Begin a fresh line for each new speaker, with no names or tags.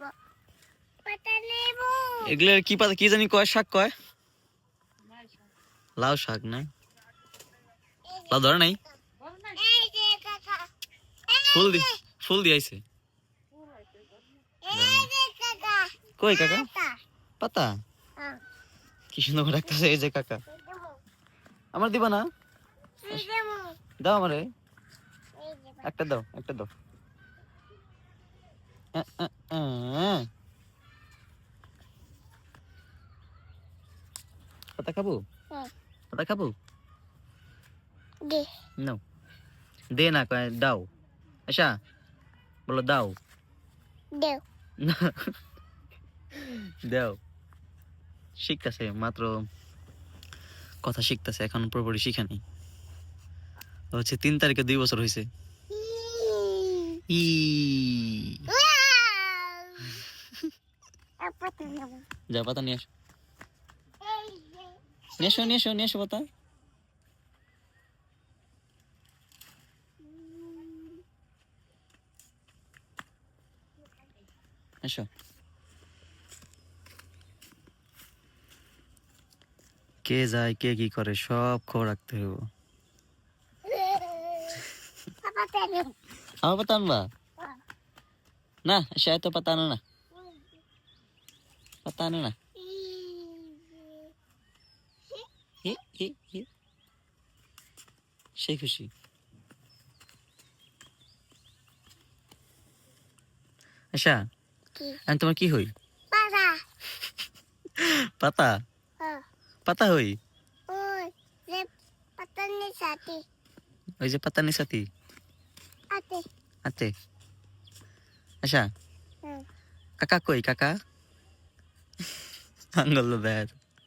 পাতা
এগুলো কি পাতা কি জানি কয় শাক কয়? লাউ শাক। না? লাউ ধরে নাই? ফুল দি ফুল দি আইছে।
কাকা
কই কাকা?
পাতা। হ্যাঁ।
কি সুন্দর করে রাখতেছে এই যে কাকা। আমার দিবা না? দাও আমারে। একটা দাও একটা দাও। পাতা খাব?
হ্যাঁ।
পাতা খাব?
দে।
নাও। দে না কয় দাও। আচ্ছা বলো দাও।
দেও।
দাও। শিখতেছে মাত্র কথা শিখতেছে এখন পুরোপুরি শিখেনি হচ্ছে তিন তারিখে দুই বছর হয়েছে ই
পাতা নেব
যা পাতা নিয়ে আসো। নিয়ে এসো নিয়ে এসো নিয়ে এসো পাতা। এসো। কে যায় কে কি করে সব খবর রাখতে হবে আমার পাতা আনবা? না সে তো পাতা আনো না। পাতা আনো না। সে খুশি আচ্ছা আমি তোমার কি হই
পাতা
পাতা হই
ওই যে পাতা
নিসাতি
আতে
আচ্ছা কাকা কই কাকা Ang the bet.